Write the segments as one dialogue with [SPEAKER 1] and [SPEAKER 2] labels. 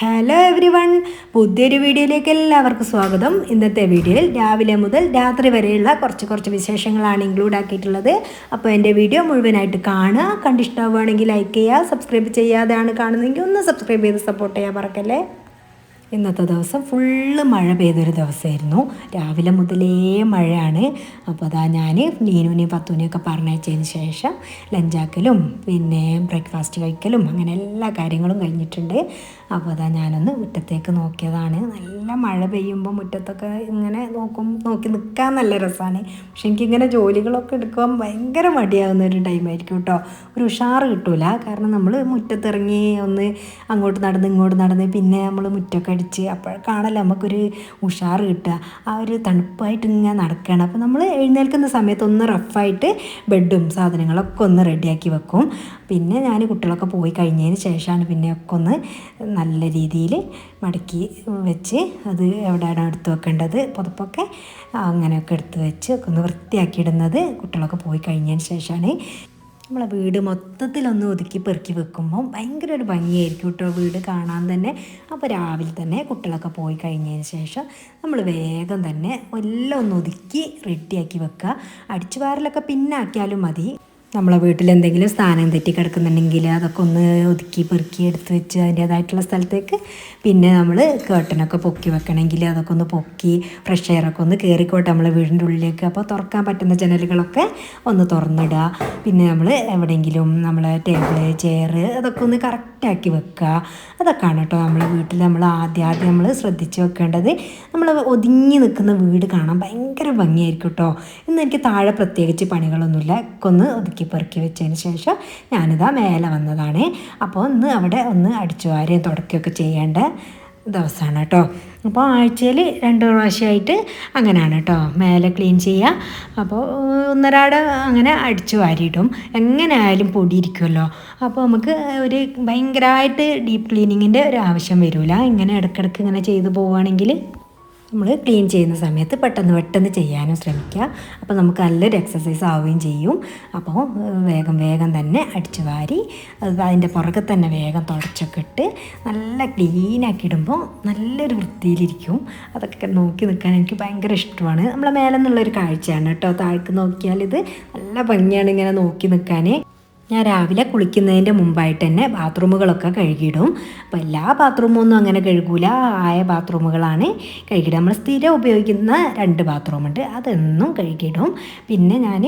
[SPEAKER 1] Hello every one പുതിയൊരു വീഡിയോയിലേക്ക് എല്ലാവർക്കും സ്വാഗതം. ഇന്നത്തെ വീഡിയോയിൽ രാവിലെ മുതൽ രാത്രി വരെയുള്ള കുറച്ച് കുറച്ച് വിശേഷങ്ങളാണ് ഇൻക്ലൂഡ് ആക്കിയിട്ടുള്ളത്. അപ്പോൾ എന്റെ വീഡിയോ മുഴുവനായിട്ട് കാണുക. കണ്ടിഷ്ടമാവുകയാണെങ്കിൽ ലൈക്ക് ചെയ്യുക സബ്സ്ക്രൈബ് ചെയ്യാതെയാണ് കാണുന്നതെങ്കിൽ ഒന്ന് സബ്സ്ക്രൈബ് ചെയ്ത് സപ്പോർട്ട് ചെയ്യാൻ മറക്കല്ലേ? ഇന്നത്തെ ദിവസം ഫുള്ള് മഴ പെയ്തൊരു ദിവസമായിരുന്നു. രാവിലെ മുതലേ മഴയാണ്. അപ്പോൾ അതാ ഞാൻ നീനുവിനെയും പത്തുവിനെയൊക്കെ പറഞ്ഞയച്ചതിന് ശേഷം ലഞ്ചാക്കലും പിന്നെ ബ്രേക്ക്ഫാസ്റ്റ് കഴിക്കലും അങ്ങനെ എല്ലാ കാര്യങ്ങളും കഴിഞ്ഞിട്ടുണ്ട്. അപ്പോൾ അതാ ഞാനൊന്ന് മുറ്റത്തേക്ക് നോക്കിയതാണ്. നല്ല മഴ പെയ്യുമ്പോൾ മുറ്റത്തൊക്കെ ഇങ്ങനെ നോക്കും നോക്കി നിൽക്കാൻ നല്ല രസമാണ് പക്ഷെ എനിക്കിങ്ങനെ ജോലികളൊക്കെ എടുക്കാൻ ഭയങ്കര മടിയാവുന്ന ഒരു ടൈമായിരിക്കും കേട്ടോ. ഒരു ഉഷാറ് കിട്ടൂല. കാരണം നമ്മൾ മുറ്റത്തിറങ്ങി ഒന്ന് അങ്ങോട്ട് നടന്ന് ഇങ്ങോട്ട് നടന്ന് പിന്നെ നമ്മൾ മുറ്റമൊക്കെ അടിച്ച് അപ്പോഴേക്കാണല്ലോ നമുക്കൊരു ഉഷാറ് കിട്ടുക. ആ ഒരു തണുപ്പായിട്ട് ഇങ്ങനെ നടക്കുകയാണ്. അപ്പോൾ നമ്മൾ എഴുന്നേൽക്കുന്ന സമയത്ത് ഒന്ന് റഫായിട്ട് ബെഡും സാധനങ്ങളൊക്കെ ഒന്ന് റെഡിയാക്കി വെക്കും. പിന്നെ ഞാൻ കുട്ടികളൊക്കെ പോയി കഴിഞ്ഞതിന് ശേഷമാണ് പിന്നെ ഒക്കെ ഒന്ന് നല്ല രീതിയിൽ മടക്കി വെച്ച് അത് എവിടെയാണ് എടുത്ത് വെക്കേണ്ടത് പുതപ്പൊക്കെ അങ്ങനെയൊക്കെ എടുത്ത് വെച്ച് ഒക്കെ ഒന്ന് വൃത്തിയാക്കിയിടുന്നത് കുട്ടികളൊക്കെ പോയി കഴിഞ്ഞതിന് ശേഷമാണ്. നമ്മളെ വീട് മൊത്തത്തിലൊന്ന് ഒതുക്കി പെറുക്കി വെക്കുമ്പോൾ ഭയങ്കര ഒരു ഭംഗിയായിരിക്കും കേട്ടോ വീട് കാണാൻ തന്നെ. അപ്പോൾ രാവിലെ തന്നെ കുട്ടികളൊക്കെ പോയി കഴിഞ്ഞതിന് ശേഷം നമ്മൾ വേഗം തന്നെ എല്ലാം ഒന്ന് ഒതുക്കി റെഡിയാക്കി വെക്കുക. അടിച്ചു വാരലൊക്കെ പിന്നാക്കിയാലും മതി. നമ്മളെ വീട്ടിൽ എന്തെങ്കിലും സ്ഥാനം തെറ്റി കിടക്കുന്നുണ്ടെങ്കിൽ അതൊക്കെ ഒന്ന് ഒതുക്കി പെറുക്കി എടുത്ത് വെച്ച് അതിന്റേതായിട്ടുള്ള സ്ഥലത്തേക്ക് പിന്നെ നമ്മൾ കേട്ടനൊക്കെ പൊക്കി വെക്കണമെങ്കിൽ അതൊക്കെ ഒന്ന് പൊക്കി ഫ്രഷ് എയറൊക്കെ ഒന്ന് കയറിക്കോട്ടെ നമ്മളെ വീടിന്റെ ഉള്ളിലേക്ക്. അപ്പോൾ തുറക്കാൻ പറ്റുന്ന ജനലുകളൊക്കെ ഒന്ന് തുറന്നിടുക. പിന്നെ നമ്മൾ എവിടെയെങ്കിലും നമ്മളെ ടേബിൾ ചെയർ അതൊക്കെ ഒന്ന് കറക്റ്റാക്കി വെക്കുക. അതൊക്കെയാണ് കേട്ടോ നമ്മളെ വീട്ടിൽ നമ്മൾ ആദ്യം ആദ്യം നമ്മൾ ശ്രദ്ധിച്ച് വെക്കേണ്ടത്. നമ്മൾ ഒതുങ്ങി നിൽക്കുന്ന വീട് കാണാൻ ഭയങ്കര ഭംഗിയായിരിക്കും കേട്ടോ. ഇന്ന് എനിക്ക് താഴെ പ്രത്യേകിച്ച് പണികളൊന്നുമില്ല. ഒക്കെ ഒന്ന് ഒതുക്കി പെറുക്കി പെറുക്കി വെച്ചതിന് ശേഷം ഞാനിതാ മേലെ വന്നതാണ്. അപ്പോൾ ഒന്ന് അവിടെ ഒന്ന് അടിച്ചു വാരുകയും തുടക്കുകയൊക്കെ ചെയ്യേണ്ട ദിവസമാണ് കേട്ടോ. അപ്പോൾ ആഴ്ചയിൽ രണ്ട് പ്രാവശ്യമായിട്ട് അങ്ങനെയാണ് കേട്ടോ. മേലെ ക്ലീൻ ചെയ്യുക. അപ്പോൾ ഒന്നരാട അങ്ങനെ അടിച്ചു വാരിയിടും. എങ്ങനെ ആയാലും പൊടിയിരിക്കുമല്ലോ. അപ്പോൾ നമുക്ക് ഒരു ഭയങ്കരമായിട്ട് ഡീപ്പ് ക്ലീനിങ്ങിന്റെ ഒരു ആവശ്യം വരില്ല. ഇങ്ങനെ ഇടയ്ക്കിടയ്ക്ക് ഇങ്ങനെ ചെയ്തു പോവുകയാണെങ്കിൽ നമ്മൾ ക്ലീൻ ചെയ്യുന്ന സമയത്ത് പെട്ടെന്ന് പെട്ടെന്ന് ചെയ്യാനും ശ്രമിക്കുക. അപ്പോൾ നമുക്ക് നല്ലൊരു എക്സസൈസ് ആവുകയും ചെയ്യും. അപ്പോൾ വേഗം വേഗം തന്നെ അടിച്ചു വാരി അതിന്റെ പുറകെ തന്നെ വേഗം തുടച്ചൊക്കെ ഇട്ട് നല്ല ക്ലീനാക്കി ഇടുമ്പോൾ നല്ലൊരു വൃത്തിയിലിരിക്കും. അതൊക്കെ നോക്കി നിൽക്കാൻ എനിക്ക് ഭയങ്കര ഇഷ്ടമാണ്. നമ്മളെ മേലെ നിന്നുള്ളൊരു കാഴ്ചയാണ് കേട്ടോ. താഴേക്ക് നോക്കിയാൽ ഇത് നല്ല ഭംഗിയാണ് ഇങ്ങനെ നോക്കി നിൽക്കാൻ ഞാൻ രാവിലെ കുളിക്കുന്നതിന്റെ മുമ്പായിട്ട് തന്നെ ബാത്റൂമുകളൊക്കെ കഴുകിയിടും. അപ്പോൾ എല്ലാ ബാത്റൂമും ഒന്നും അങ്ങനെ കഴുകൂല. ആയ ബാത്റൂമുകളാണ് കഴുകിയിടുക. നമ്മൾ സ്ഥിരം ഉപയോഗിക്കുന്ന രണ്ട് ബാത്റൂമുണ്ട് അതെന്നും കഴുകിയിടും. പിന്നെ ഞാൻ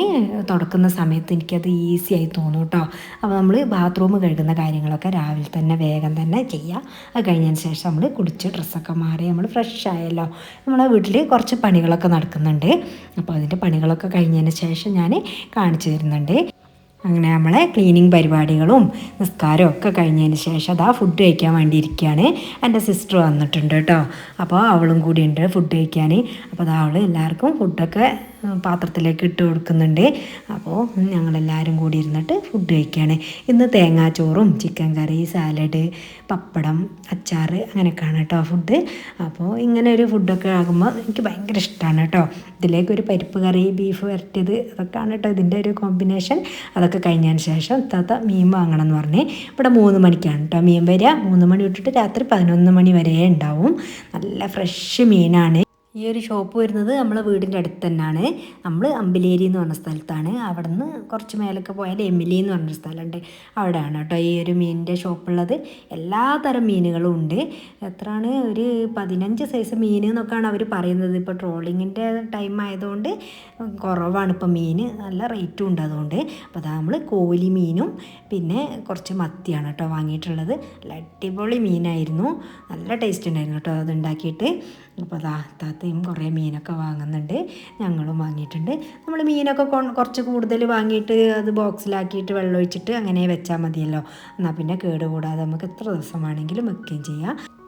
[SPEAKER 1] തുടക്കുന്ന സമയത്ത് എനിക്കത് ഈസി ആയി തോന്നും കേട്ടോ. അപ്പോൾ നമ്മൾ ബാത്റൂം കഴുകുന്ന കാര്യങ്ങളൊക്കെ രാവിലെ തന്നെ വേഗം തന്നെ ചെയ്യുക. അത് കഴിഞ്ഞതിന് ശേഷം നമ്മൾ കുടിച്ച് ഡ്രസ്സൊക്കെ മാറി നമ്മൾ ഫ്രഷ് ആയല്ലോ. നമ്മളെ വീട്ടിൽ കുറച്ച് പണികളൊക്കെ നടക്കുന്നുണ്ട്. അപ്പോൾ അതിന്റെ പണികളൊക്കെ കഴിഞ്ഞതിന് ശേഷം ഞാൻ കാണിച്ചു തരുന്നുണ്ട്. അങ്ങനെ നമ്മളെ ക്ലീനിങ് പരിപാടികളും നിസ്കാരവും ഒക്കെ കഴിഞ്ഞതിന് ശേഷം അതാ ഫുഡ് കഴിക്കാൻ വേണ്ടി ഇരിക്കുകയാണ് എന്റെ സിസ്റ്റർ വന്നിട്ടുണ്ട് കേട്ടോ. അപ്പോൾ അവളും കൂടി ഉണ്ട് ഫുഡ് കഴിക്കാൻ. അപ്പോൾ അതാ അവൾ എല്ലാവർക്കും ഫുഡൊക്കെ പാത്രത്തിലേക്ക് ഇട്ട് കൊടുക്കുന്നുണ്ട്. അപ്പോൾ ഞങ്ങളെല്ലാവരും കൂടി ഇരുന്നിട്ട് ഫുഡ് കഴിക്കുകയാണ് ഇന്ന് തേങ്ങാച്ചോറും ചിക്കൻ കറി സാലഡ് പപ്പടം അച്ചാർ അങ്ങനെയൊക്കെയാണ് കേട്ടോ ഫുഡ് അപ്പോൾ ഇങ്ങനെ ഒരു ഫുഡൊക്കെ ആകുമ്പോൾ എനിക്ക് ഭയങ്കര ഇഷ്ടമാണ് കേട്ടോ. ഇതിലേക്ക് ഒരു പരിപ്പ് കറി ബീഫ് വരട്ടിയത് അതൊക്കെയാണ് കേട്ടോ ഇതിന്റെ ഒരു കോമ്പിനേഷൻ അതൊക്കെ കഴിഞ്ഞതിന് ശേഷം താത്ത മീൻ വാങ്ങണം എന്ന് പറഞ്ഞ് ഇവിടെ മൂന്ന് മണിക്കാണ് കേട്ടോ മീൻ വരിക. മൂന്ന് മണി വിട്ടിട്ട് രാത്രി പതിനൊന്ന് മണി വരെ ഉണ്ടാവും. നല്ല ഫ്രഷ് മീനാണ്. ഈ ഒരു ഷോപ്പ് വരുന്നത് നമ്മളെ വീടിന്റെ അടുത്ത് തന്നെയാണ്. നമ്മൾ അമ്പലേരി എന്ന് പറഞ്ഞ സ്ഥലത്താണ്. അവിടെ നിന്ന് കുറച്ച് മേലൊക്കെ പോയാൽ എമിലി എന്ന് പറഞ്ഞൊരു സ്ഥലമുണ്ട്. അവിടെയാണ് കേട്ടോ ഈ ഒരു മീനിന്റെ ഷോപ്പുള്ളത്. എല്ലാ തരം മീനുകളും ഉണ്ട്. എത്രയാണ്? ഒരു പതിനഞ്ച് സൈസ് മീൻ എന്നൊക്കെയാണ് അവർ പറയുന്നത്. ഇപ്പോൾ ട്രോളിങ്ങിന്റെ ടൈം ആയതുകൊണ്ട് കുറവാണ് ഇപ്പോൾ മീൻ. നല്ല റേറ്റും ഉണ്ട് അതുകൊണ്ട്. അപ്പോൾ അതാ നമ്മൾ കോലി മീനും പിന്നെ കുറച്ച് മത്തിയാണ് കേട്ടോ വാങ്ങിയിട്ടുള്ളത്. നല്ല അടിപൊളി മീനായിരുന്നു. നല്ല ടേസ്റ്റ് ഉണ്ടായിരുന്നു കേട്ടോ അത് ഉണ്ടാക്കിയിട്ട്. അപ്പോൾ അതാ താത്തയും കുറേ മീനൊക്കെ വാങ്ങുന്നുണ്ട്. ഞങ്ങളും വാങ്ങിയിട്ടുണ്ട്. നമ്മൾ മീനൊക്കെ കുറച്ച് കൂടുതൽ വാങ്ങിയിട്ട് അത് ബോക്സിലാക്കിയിട്ട് വെള്ളം ഒഴിച്ചിട്ട് അങ്ങനെ വെച്ചാൽ മതിയല്ലോ. എന്നാൽ പിന്നെ കേടുകൂടാതെ നമുക്ക് എത്ര ദിവസം വേണമെങ്കിലും വെക്കുകയും ചെയ്യാം.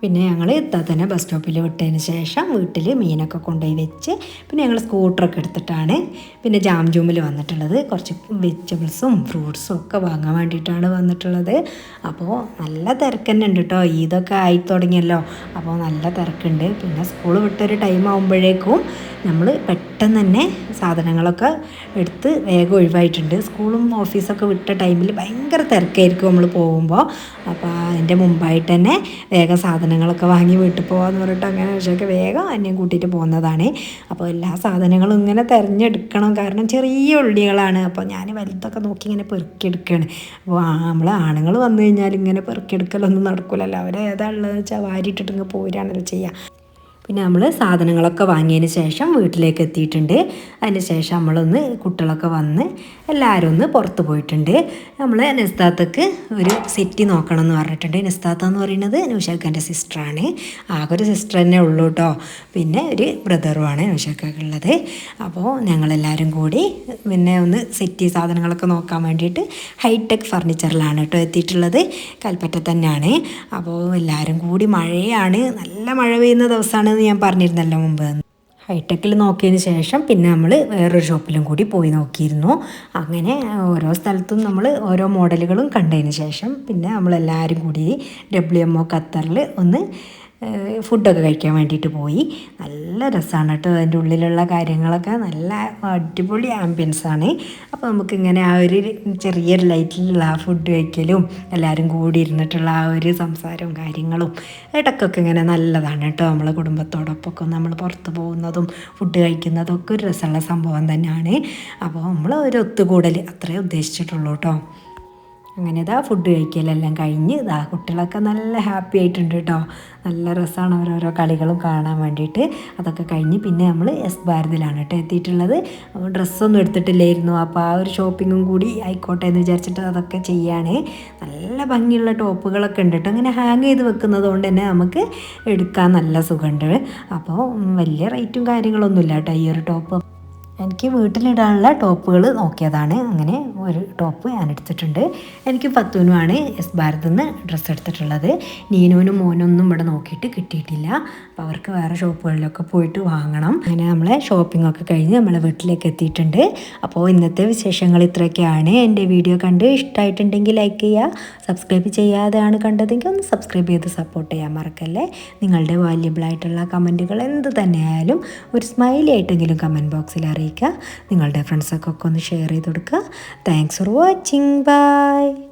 [SPEAKER 1] പിന്നെ ഞങ്ങൾ തന്നെ ബസ് സ്റ്റോപ്പിൽ വിട്ടതിന് ശേഷം വീട്ടിൽ മീനൊക്കെ കൊണ്ടുപോയി വെച്ച് പിന്നെ ഞങ്ങൾ സ്കൂട്ടറൊക്കെ എടുത്തിട്ടാണ് പിന്നെ ജാം ജൂമിൽ വന്നിട്ടുള്ളത്. കുറച്ച് വെജിറ്റബിൾസും ഫ്രൂട്ട്സും ഒക്കെ വാങ്ങാൻ വേണ്ടിയിട്ടാണ് വന്നിട്ടുള്ളത്. അപ്പോൾ നല്ല തിരക്ക് തന്നെ ഉണ്ട് കേട്ടോ ഈദൊക്കെ ആയി തുടങ്ങിയല്ലോ. അപ്പോൾ നല്ല തിരക്കുണ്ട്. പിന്നെ സ്കൂൾ വിട്ടൊരു ടൈം ആകുമ്പോഴേക്കും നമ്മൾ പെട്ടെന്ന് പെട്ടെന്ന് തന്നെ സാധനങ്ങളൊക്കെ എടുത്ത് വേഗം ഒഴിവായിട്ടുണ്ട്. സ്കൂളും ഓഫീസൊക്കെ വിട്ട ടൈമിൽ ഭയങ്കര തിരക്കായിരിക്കും നമ്മൾ പോകുമ്പോൾ. അപ്പോൾ അതിന്റെ മുമ്പായിട്ട് തന്നെ വേഗം സാധനങ്ങളൊക്കെ വാങ്ങി വീട്ടിൽ പോകാമെന്ന് പറഞ്ഞിട്ട് അങ്ങനെ പക്ഷേ വേഗം എന്നെയും കൂട്ടിയിട്ട് പോകുന്നതാണ്. അപ്പോൾ എല്ലാ സാധനങ്ങളും ഇങ്ങനെ തിരഞ്ഞെടുക്കണം. കാരണം ചെറിയ ഉള്ളികളാണ്. അപ്പോൾ ഞാൻ വലുതൊക്കെ നോക്കി ഇങ്ങനെ പെറുക്കിയെടുക്കുകയാണ്. അപ്പോൾ നമ്മൾ ആണുങ്ങൾ വന്നു കഴിഞ്ഞാൽ ഇങ്ങനെ പെറുക്കിയെടുക്കലൊന്നും നടക്കില്ലല്ലോ അവർ ഏതാ ഉള്ളതെന്ന് വെച്ചാൽ വാരിയിട്ടിട്ട് ഇങ്ങ് പോരാണല്ലോ ചെയ്യുക. പിന്നെ നമ്മൾ സാധനങ്ങളൊക്കെ വാങ്ങിയതിന് ശേഷം വീട്ടിലേക്ക് എത്തിയിട്ടുണ്ട്. അതിന് ശേഷം നമ്മളൊന്ന് കുട്ടികളൊക്കെ വന്ന് എല്ലാവരും ഒന്ന് പുറത്ത് പോയിട്ടുണ്ട്. നമ്മൾ നിസ്താത്തക്ക് ഒരു സെറ്റി നോക്കണം എന്ന് പറഞ്ഞിട്ടുണ്ട്. നിസ്താത്ത എന്ന് പറയുന്നത് നൗഷാഖാന്റെ സിസ്റ്ററാണ്. ആകെ ഒരു സിസ്റ്റർ തന്നെ ഉള്ളൂ കേട്ടോ പിന്നെ ഒരു ബ്രദറുമാണ് നൗഷാക്കുള്ളത് അപ്പോൾ ഞങ്ങളെല്ലാവരും കൂടി പിന്നെ ഒന്ന് സെറ്റി സാധനങ്ങളൊക്കെ നോക്കാൻ വേണ്ടിയിട്ട് ഹൈടെക് ഫർണിച്ചറിലാണ് കേട്ടോ എത്തിയിട്ടുള്ളത്. കൽപ്പറ്റ തന്നെയാണ്. അപ്പോൾ എല്ലാവരും കൂടി മഴയാണ്. നല്ല മഴ പെയ്യുന്ന ദിവസമാണ് എന്ന് ഞാൻ പറഞ്ഞിരുന്നല്ലോ മുമ്പ്. ഹൈടെക്കിൽ നോക്കിയതിന് ശേഷം പിന്നെ നമ്മൾ വേറൊരു ഷോപ്പിലും കൂടി പോയി നോക്കിയിരുന്നു. അങ്ങനെ ഓരോ സ്ഥലത്തും നമ്മൾ ഓരോ മോഡലുകളും കണ്ടതിന് ശേഷം പിന്നെ നമ്മളെല്ലാവരും കൂടി ഡബ്ല്യു എം ഒ ഖത്തറിൽ ഒന്ന് ഫുഡൊക്കെ കഴിക്കാൻ വേണ്ടിയിട്ട് പോയി. നല്ല രസമാണ് കേട്ടോ. അതിന്റെ ഉള്ളിലുള്ള കാര്യങ്ങളൊക്കെ നല്ല അടിപൊളി ആംബിയൻസ് ആണ്. അപ്പോൾ നമുക്കിങ്ങനെ ആ ഒരു ചെറിയൊരു ലൈറ്റിലുള്ള ആ ഫുഡ് കഴിക്കലും എല്ലാവരും കൂടി ഇരുന്നിട്ടുള്ള ആ ഒരു സംസാരവും കാര്യങ്ങളും ഇടയ്ക്കൊക്കെ ഇങ്ങനെ നല്ലതാണ് കേട്ടോ. നമ്മളെ കുടുംബത്തോടൊപ്പമൊക്കെ നമ്മൾ പുറത്ത് പോകുന്നതും ഫുഡ് കഴിക്കുന്നതും ഒക്കെ ഒരു രസമുള്ള സംഭവം തന്നെയാണ്. അപ്പോൾ നമ്മൾ ഒരു ഒത്തുകൂടൽ അത്രേ ഉദ്ദേശിച്ചിട്ടുള്ളൂ കേട്ടോ. അങ്ങനെ ഇതാ ഫുഡ് കഴിക്കലെല്ലാം കഴിഞ്ഞ് ഇതാ കുട്ടികളൊക്കെ നല്ല ഹാപ്പി ആയിട്ടുണ്ട് കേട്ടോ നല്ല രസമാണ് ഓരോരോ കളികളും കാണാൻ വേണ്ടിയിട്ട്. അതൊക്കെ കഴിഞ്ഞ് പിന്നെ നമ്മൾ എസ് ഭാരതിലാണ് കേട്ടോ എത്തിയിട്ടുള്ളത്. ഡ്രസ്സൊന്നും എടുത്തിട്ടില്ലായിരുന്നു. അപ്പോൾ ആ ഒരു ഷോപ്പിങ്ങും കൂടി ആയിക്കോട്ടെ എന്ന് വിചാരിച്ചിട്ട് അതൊക്കെ ചെയ്യാണ്. നല്ല ഭംഗിയുള്ള ടോപ്പുകളൊക്കെ ഉണ്ട് കേട്ടോ അങ്ങനെ ഹാങ് ചെയ്ത് വെക്കുന്നത് കൊണ്ട് തന്നെ നമുക്ക് എടുക്കാൻ നല്ല സുഖമുണ്ട്. അപ്പോൾ വലിയ റേറ്റും കാര്യങ്ങളൊന്നുമില്ല കേട്ടോ ഈ ഒരു ടോപ്പ്. എനിക്ക് വീട്ടിലിടാനുള്ള ടോപ്പുകൾ നോക്കിയതാണ്. അങ്ങനെ ഒരു ടോപ്പ് ഞാൻ എടുത്തിട്ടുണ്ട്. എനിക്ക് പത്തുവിനുമാണ് എസ് ഭാരത് നിന്ന് ഡ്രസ്സ് എടുത്തിട്ടുള്ളത്. നീനുവിനും മോനൊന്നും ഇവിടെ നോക്കിയിട്ട് കിട്ടിയിട്ടില്ല. അപ്പോൾ അവർക്ക് വേറെ ഷോപ്പുകളിലൊക്കെ പോയിട്ട് വാങ്ങണം. അങ്ങനെ നമ്മളെ ഷോപ്പിംഗ് ഒക്കെ കഴിഞ്ഞ് നമ്മളെ വീട്ടിലേക്ക് എത്തിയിട്ടുണ്ട്. അപ്പോൾ ഇന്നത്തെ വിശേഷങ്ങൾ ഇത്രയൊക്കെയാണ്. എന്റെ വീഡിയോ കണ്ട് ഇഷ്ടമായിട്ടുണ്ടെങ്കിൽ ലൈക്ക് ചെയ്യുക സബ്സ്ക്രൈബ് ചെയ്യാതെയാണ് കണ്ടതെങ്കിൽ ഒന്ന് സബ്സ്ക്രൈബ് ചെയ്ത് സപ്പോർട്ട് ചെയ്യാൻ മറക്കല്ലേ? നിങ്ങളുടെ വാല്യബിളായിട്ടുള്ള കമന്റുകൾ എന്ത് തന്നെയായാലും ഒരു സ്മൈലി ആയിട്ടെങ്കിലും കമന്റ് ബോക്സിൽ അറിയിക്കുക. നിങ്ങളുടെ ഫ്രണ്ട്സൊക്കെ ഒന്ന് ഷെയർ ചെയ്ത് കൊടുക്കുക. Thanks for watching bye